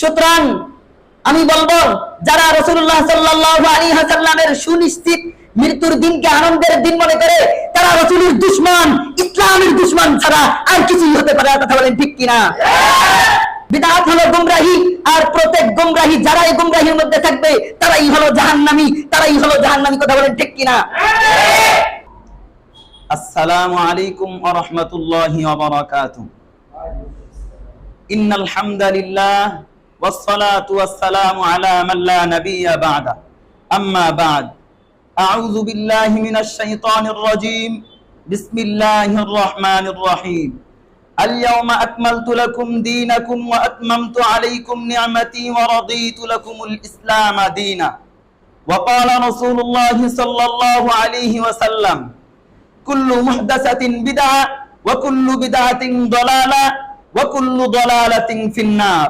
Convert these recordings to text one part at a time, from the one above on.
সুতরাং আমি বলব, যারা রসুল্লাহ সাল্লাহ সুনিশ্চিত মৃত্যুর দিনকে আনন্দের দিন মনে করে, তারা রসুলের দুশ্মন, ইসলামের দুশ্মন ছাড়া আর কিছুই হতে পারে কথা বলেন ঠিক কিনা? বিদাত হলো গুমরাহি, আর প্রত্যেক যারা এই গুমরাহির মধ্যে থাকবে, তারাই হলো জাহান্নামী, তারাই হলো জাহান্নামী। কথা বলেন ঠিক কিনা? আসসালামু আলাইকুম ওয়া রাহমাতুল্লাহি ওয়া বারাকাতুহু। ইন্নাল হামদালিল্লাহ والصلاة والسلام على من لا نبي بعده أما بعد أعوذ بالله من الشيطان الرجيم بسم الله الرحمن الرحيم اليوم أكملت لكم دينكم وأتممت عليكم نعمتي ورضيت لكم الإسلام دينا وقال رسول الله صلى الله عليه وسلم كل محدثة بدعة وكل بدعة ضلالة وكل ضلالة في النار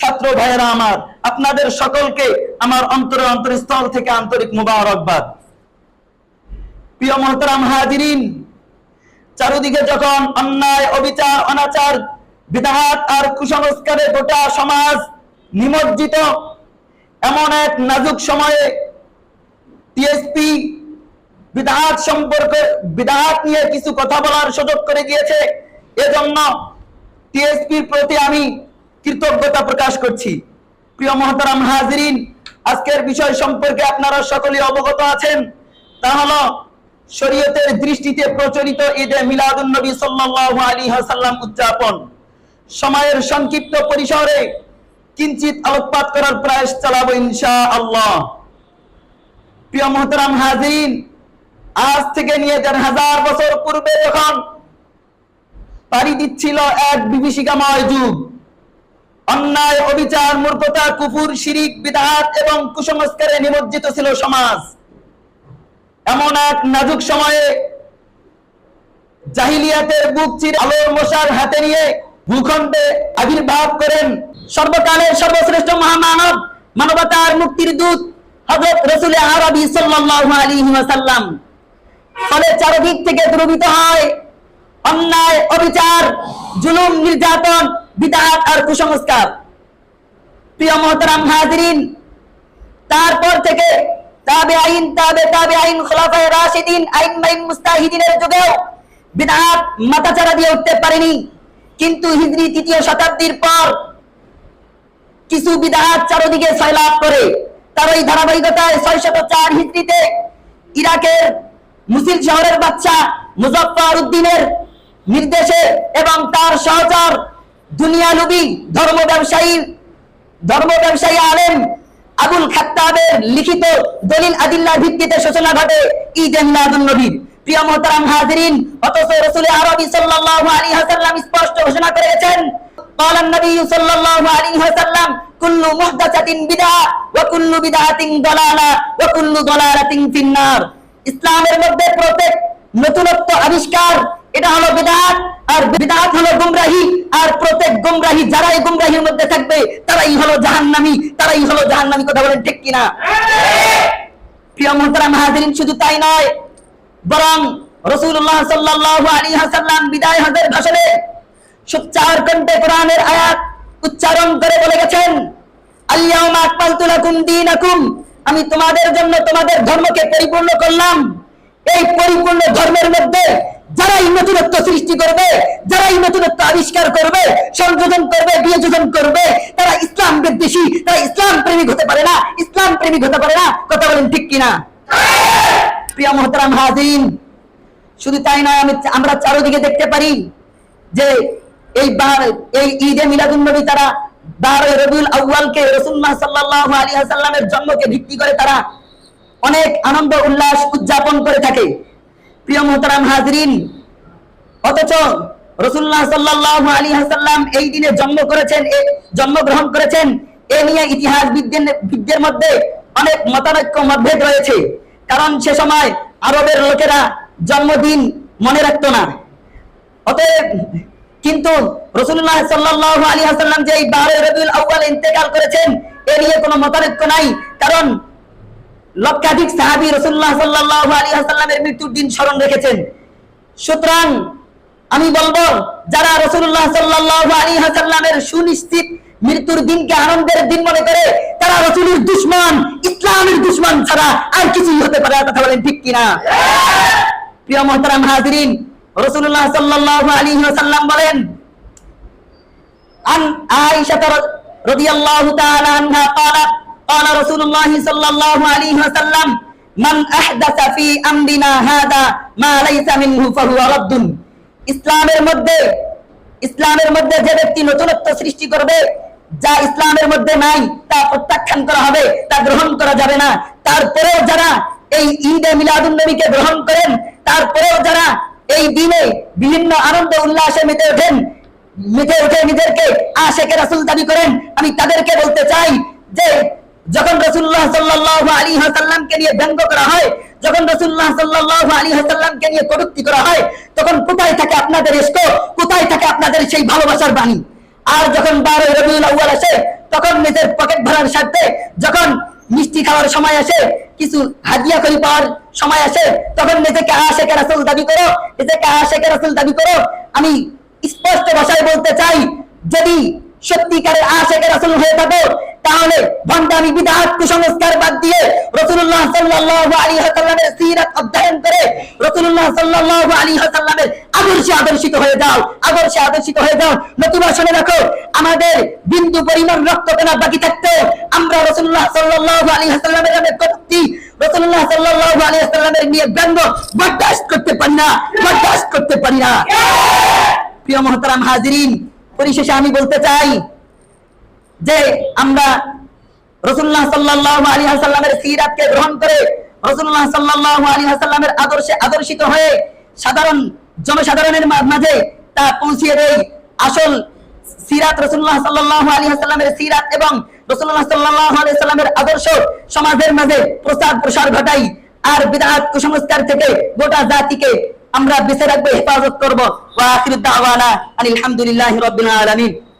ছাত্র ভাইয়েরা আমার, আপনাদের সকলকে আমার অন্তরে অন্তরস্থল থেকে আন্তরিক মুবারকবাদ। প্রিয় মহতরাম হাজিরিন, চারুদিকে যখন অন্যায়, অবিচার, অনাচার বিধাত আর কুসংস্কারে গোটা সমাজ নিমজ্জিত, এমন এক নাজুক সময়ে টিএসপি বিধাত সম্পর্কে বিধাত নিয়ে কিছু কথা বলার সুযোগ করে দিয়েছে। এজন্য টিএসপির প্রতি আমি কৃতজ্ঞতা প্রকাশ করছি। প্রিয় মহতারাম হাজরিন, আজকের বিষয় সম্পর্কে আপনারা সকলে অবগত আছেন। তা হলো, শরীয়তের দৃষ্টিতে প্রচলিত ঈদে মিলাদুন নবী সাল্লাল্লাহু আলাইহি ওয়াসাল্লাম উদযাপন। সময়ের সংক্ষিপ্ত পরিসরে কিঞ্চিত আলোকপাত করার প্রয়াস চালাবো ইনশাআল্লাহ। প্রিয় মহতারাম হাজরিন, আজ থেকে নিয়ে দেড় হাজার বছর পূর্বে যখন পাড়ি দিচ্ছিল এক বিভীষিকাময় যুগ অন্যায়, অবিচার, মূর্খতা, কুফুর, শিরিক বিধাত এবং কুসংস্কারে নিমজ্জিত ছিল সমাজ। এমন এক নাজুক সময়ে জাহিলিয়াতের বুক চির আলোর মশার হাতে নিয়ে ভূখণ্ডে আবির্ভাব করেন সর্বকালের সর্বশ্রেষ্ঠ মহামানব, মানবতার মুক্তির দূত হযরত রাসূল আরবি সাল্লাল্লাহু আলাইহি ওয়াসাল্লাম। ফলে চারদিক থেকে দ্রবিত হয় অন্যায়, অবিচার, জুলুম, নির্যাতন বিদাত আর কুসংস্কার। প্রিয় মহতারাম হাজরিন, তারপর থেকে তাবে আইন, তাবে তাবে আইন, খোলাফায় রাশিদিন আইন মাইন মুস্তাহিদিনের যুগেও দিয়ে উঠতে পারেনি। কিন্তু হিজরি তৃতীয় শতাব্দীর পর কিছু বিদাত চারদিকে সয়লাভ করে। তার ওই ধারাবাহিকতায় ছয় শত চার হিজড়িতে ইরাকের মুসিল শহরের বাচ্চা মুজফফর উদ্দিনের নির্দেশে এবং তার সহচর দুনিয়ালুবি ধর্ম ব্যবসায়ী ধর্ম ব্যবসায়ী আলেম আবুল খাত্তাবের লিখিত দলিল আদিল্লার ভিত্তিতে সূচনা ঘটে ঈদ মিলাদুন নবীর প্রিয় মোহতারাম হাজিরিন অথচ রসুল আরবি সাল্লাল্লাহু আলাইহি ওয়াসাল্লাম স্পষ্ট ঘোষণা করে গেছেন قال النبي صلى الله عليه وسلم كل محدثة بدعة وكل بدعة ضلالة وكل ضلالة في النار ইসলামের মধ্যে প্রত্যেক নতুনত্ব আবিষ্কার এটা হলো বিদাত, আর বিদাত হলো গুমরাহি, আর প্রত্যেক গুমরাহি যারা এই গুমরাহির মধ্যে থাকবে, তারাই হলো জাহান্নামী, তারাই হলো জাহান্নামী, কথা বলেন ঠিক কিনা? প্রিয় মোহতারাম হাজিরিন, শুধু তাই নয়, বরং রসুল্লাহ সাল্লাল্লাহু আলাইহি ওয়াসাল্লাম বিদায় হজের ভাষণে সুচ্চার কণ্ঠে কোরআনের আয়াত উচ্চারণ করে বলে গেছেন আল্লাহুম্মা আকমালতু লাকুম দীনাকুম আমি তোমাদের জন্য তোমাদের ধর্মকে পরিপূর্ণ করলাম। এই পরিপূর্ণ ধর্মের মধ্যে যারাই নতুনত্ব সৃষ্টি করবে যারাই নতুনত্ব আবিষ্কার করবে, সংযোজন করবে, বিয়োজন করবে, তারা ইসলাম বিদ্বেষী, তারা ইসলাম প্রেমিক হতে পারে না, ইসলাম প্রেমিক হতে পারে না। কথা বলেন ঠিক কিনা? প্রিয় মোহতারাম হাজিন শুধু তাই নয়, আমি আমরা চারোদিকে দেখতে পারি যে এই বার- এই ঈদে মিলাদুন নবী তারা বারো রবিউল আউয়ালকে রসুল্লাহ সাল্লাল্লাহু আলাইহি ওয়াসাল্লামের জন্মকে ভিত্তি করে তারা অনেক আনন্দ, উল্লাস উদযাপন করে থাকে। প্রিয় মোহতারাম হাজরিন অথচ রসুল্লাহ সাল্লাল্লাহু আলী হাসাল্লাম এই দিনে জন্ম করেছেন জন্মগ্রহণ করেছেন। এ নিয়ে ইতিহাস বিজ্ঞের মধ্যে অনেক মতানৈক্য মতভেদ রয়েছে। কারণ সে সময় আরবের লোকেরা জন্মদিন মনে রাখতো না। অতএব কিন্তু রসুল্লাহ সাল্লাহ আলী হাসাল্লাম যে এই বারোই রবিউল আউ্বাল ইন্তেকাল করেছেন, এ নিয়ে কোনো মতানৈক্য নাই। কারণ লক্ষাধিক সাহাবি রসুল্লাহ সাল্লাহ আলী হাসাল্লামের মৃত্যুর দিন স্মরণ রেখেছেন। সুতরাং আমি বলবো যারা রসুল্লাহ সাল্লাহ আলী হাসাল্লামের সুনিশ্চিত মৃত্যুর দিনকে আনন্দের দিন মনে করে তারা রসুলের দুশ্মন ইসলামের দুশ্মন ছাড়া আর কিছুই হতে পারে কথা বলেন ঠিক কিনা প্রিয় মোহতারাম হাজরিন রসুল্লাহ সাল্লাহ আলী হাসাল্লাম বলেন عن عائشة رضي الله تعالى عنها قالت قال رسول الله صلى الله عليه وسلم من أحدث في أمرنا هذا ما ليس منه فهو رد ইসলামের মধ্যে ইসলামের মধ্যে যে ব্যক্তি নতুনত্ব সৃষ্টি করবে, যা ইসলামের মধ্যে নাই, তা প্রত্যাখ্যান করা হবে, তা গ্রহণ করা যাবে না। তারপরেও যারা এই ঈদে মিলাদুল নবীকে গ্রহণ করেন, তারপরেও যারা এই দিনে বিভিন্ন আনন্দ উল্লাসে মেতে ওঠেন, মেতে উঠে নিজেদেরকে আশেকে রাসুল দাবি করেন, আমি তাদেরকে বলতে চাই যে যখন রসুল্লাহ সাল্লাহ আলী হাসাল্লামকে নিয়ে ব্যঙ্গ করা হয়, যখন রসুল্লাহ সাল্লাহ আলী হাসাল্লামকে নিয়ে কটুক্তি করা হয়, তখন কোথায় থাকে আপনাদের ইস্ক কোথায় থাকে আপনাদের সেই ভালোবাসার বাণী? আর যখন বারো রবিউল আউ্বাল আসে, তখন নিজের পকেট ভরার স্বার্থে যখন মিষ্টি খাওয়ার সময় আসে, কিছু হাদিয়া করি পাওয়ার সময় আসে, তখন নিজেকে আশেকে রাসুল দাবি করো, নিজেকে আশেকে রাসুল দাবি করো। আমি স্পষ্ট ভাষায় বলতে চাই, যদি সত্যিকারের আশেকে রাসুল হয়ে থাকো তাহলে ভণ্ডামি বিধাত কুসংস্কার বাদ দিয়ে রসুল্লাহ সাল্লাল্লাহু আলাইহি ওয়াসাল্লামের সিরাত অধ্যয়ন করে রসুল্লাহ সাল্লাল্লাহু আলাইহি ওয়াসাল্লামের আদর্শে আদর্শিত হয়ে যাও, আদর্শে আদর্শিত হয়ে যাও। নতুবা শুনে রাখো, আমাদের বিন্দু পরিমাণ রক্ত কেনা বাকি থাকতো। আমরা রসুল্লাহ সাল্লাল্লাহু আলাইহি ওয়াসাল্লামের নামে কটূক্তি রসুল্লাহ সাল্লাল্লাহু আলাইহি ওয়াসাল্লামের নিয়ে ব্যঙ্গ বরদাস্ত করতে পারি না, বরদাস্ত করতে পারি না। প্রিয় মহতারাম হাজিরিন, পরিশেষে আমি বলতে চাই যে আমরা রসুল্লাহ সাল্লাহ আলী হাসাল্লামের সিরাতকে গ্রহণ করে রসুল্লাহ সাল্লাহ আলী হাসাল্লামের আদর্শে আদর্শিত হয়ে সাধারণ জনসাধারণের মাঝে তা পৌঁছিয়ে দেয় আসল সিরাত রসুল্লাহ সাল্লাহ আলী হাসাল্লামের সিরাত এবং রসুল্লাহ সাল্লাহ আলী সাল্লামের আদর্শ সমাজের মাঝে প্রসার প্রসার ঘটাই আর বিদাত কুসংস্কার থেকে গোটা জাতিকে আমরা বেঁচে রাখব, হেফাজত করব। ওয়া আখিরু দাওয়ানা আনিল হামদুলিল্লাহি রাব্বিল আলামিন।